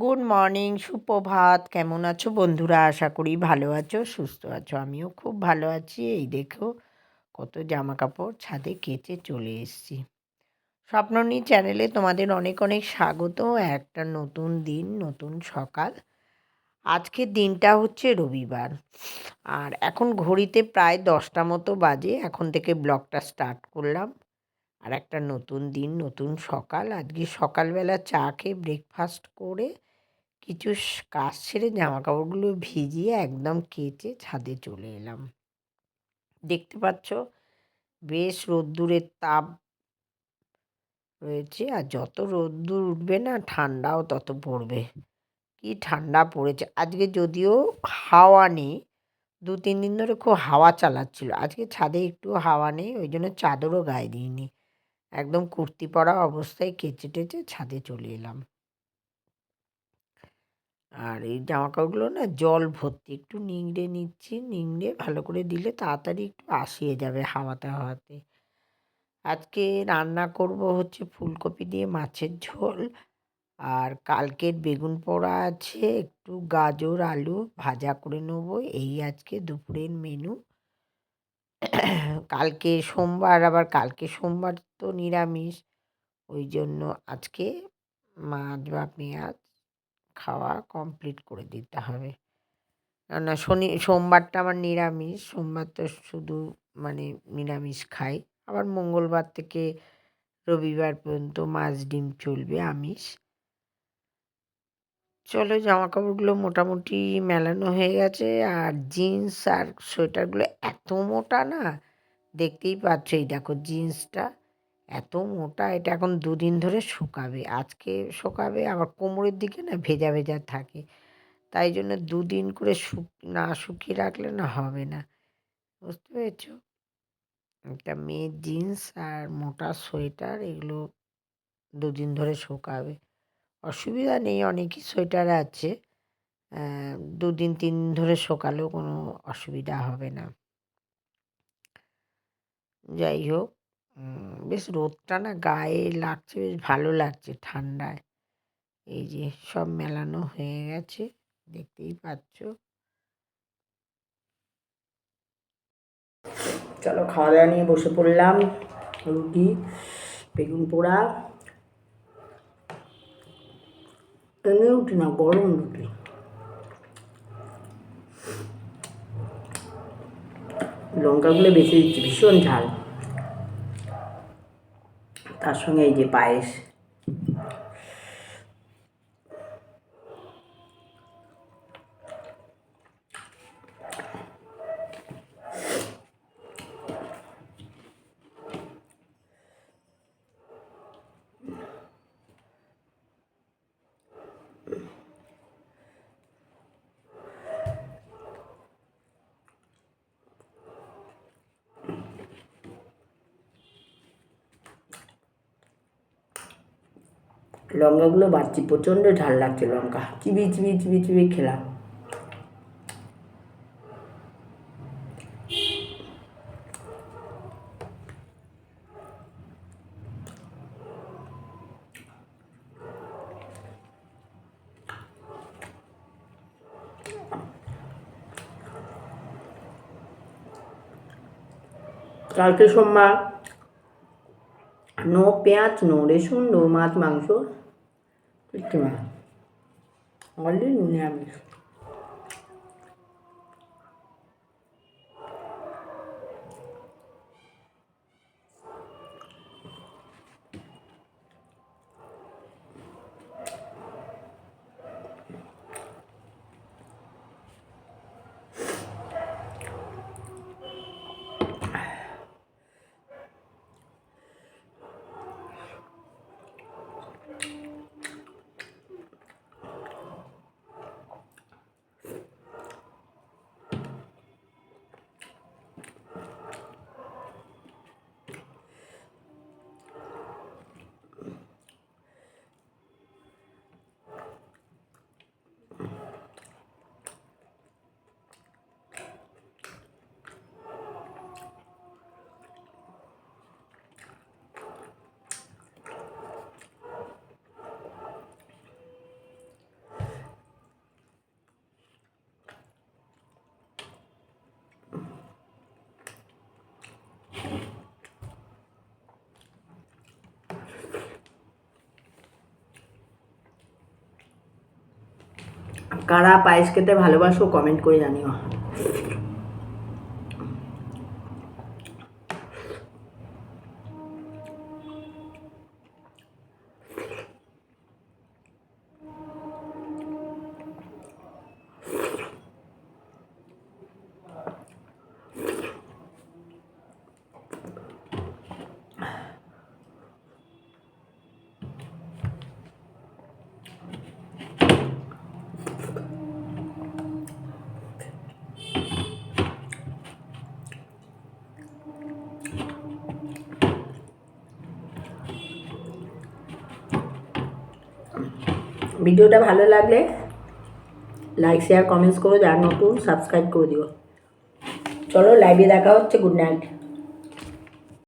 Good morning সুপ্রভাত কেমন আছো বন্ধুরা? আশা করি ভালো আছো, সুস্থ আছো। আমিও খুব ভালো আছি। এই দেখো, কত জামা কাপড় ছাদে কেচে চলে এসেছি। স্বপ্ননী চ্যানেলে তোমাদের অনেক অনেক স্বাগত। একটা নতুন দিন, নতুন সকাল। আজকের দিনটা হচ্ছে রবিবার। আর এখন ঘড়িতে প্রায় দশটা মতো বাজে। এখন থেকে ব্লগটা স্টার্ট করলাম। আর একটা নতুন দিন, নতুন সকাল। আজকে সকালবেলা চা খেয়ে ব্রেকফাস্ট করে কিছু কাজ ছেড়ে জামা কাপড়গুলো ভিজিয়ে একদম কেচে ছাদে চলে এলাম। দেখতে পাচ্ছ? বেশ রোদ্দুরের তাপ রয়েছে আর যত রোদ্দুর উঠবে না, ঠান্ডাও তত পড়বে। কি ঠান্ডা পড়েছে। আজকে যদিও হাওয়া নেই, দু, তিন দিন ধরে খুব হাওয়া চালাচ্ছিল। আজকে ছাদে একটু হাওয়া নেই, ওই জন্য চাদরও গায়ে দিইনি। একদম কুর্তি পরা অবস্থায় কেচে টেচে ছাদে চলে এলাম। আর এই জামা কাপড়গুলো না জল ভর্তি, একটু নিংড়ে নিচ্ছি, নিংড়ে ভালো করে দিলে তাড়াতাড়ি একটু আসিয়ে যাবে হাওয়াতে হাওয়াতে। আজকে রান্না করব হচ্ছে ফুলকপি দিয়ে মাছের ঝোল। আর কালকের বেগুন পোড়া আছে, একটু গাজর, আলু ভাজা করে নেব, এই আজকে দুপুরের মেনু কালকে সোমবার, আবার কালকে সোমবার তো নিরামিষ, ওই জন্য আজকে মাছ বা পেঁয়াজ খাওয়া কমপ্লিট করে দিতে হবে। কেননা শনি, সোমবারটা আমার নিরামিষ, সোমবার তো শুধু মানে নিরামিষ খাই। আবার মঙ্গলবার থেকে রবিবার পর্যন্ত মাছ, ডিম চলবে, আমিষ। চলো জামা কাপড়গুলো মোটামুটি মেলানো হয়ে গেছে। আর জিন্স আর সোয়েটারগুলো এত মোটা না, দেখতেই পাচ্ছ এই দেখো জিন্সটা এত মোটা, এটা এখন দুদিন ধরে শুকাবে। আজকে শুকাবে, আবার কোমরের দিকে না ভেজা ভেজা থাকে। তাই জন্য দুদিন করে শুক, না শুকিয়ে রাখলে না হবে না। বুঝতে পেরেছ? একটা মেয়ের জিন্স আর মোটা সোয়েটার, এগুলো দুদিন ধরে শুকাবে। অসুবিধা নেই, অনেকই সোয়েটার আছে। দুদিন, তিন দিন ধরে শোকালেও কোনো অসুবিধা হবে না। যাই হোক বেশ রোদটা না গায়ে লাগছে, বেশ ভালো লাগছে ঠান্ডায়। এই যে সব মেলানো হয়ে গেছে, দেখতেই পাচ্ছ। চলো খাওয়া দাওয়া নিয়ে বসে পড়লাম, রুটি, বেগুন পোড়া। এনে রুটি না, গরম রুটি। লঙ্কাগুলো বেশি দিচ্ছি, ভীষণ ঝাল। তার সঙ্গে এই যে পায়েস লঙ্কাগুলো বাড়ছি, প্রচণ্ড ঝাল লাগছে লঙ্কা। চিবি চিবি চিবি চিবি খেলাম। কালকে সোমবার, নো পেঁয়াজ, নো রসুন, নো মাছ, মাংস। Bitti mi? Halil mi neymiş? কারা পায়েস খেতে ভালোবাসো কমেন্ট করে জানিও। ভিডিওটা ভালো লাগলে লাইক শেয়ার কমেন্টস করো, যার নতুন সাবস্ক্রাইব করে দিও। চলো লাইভে দেখা হচ্ছে গুড নাইট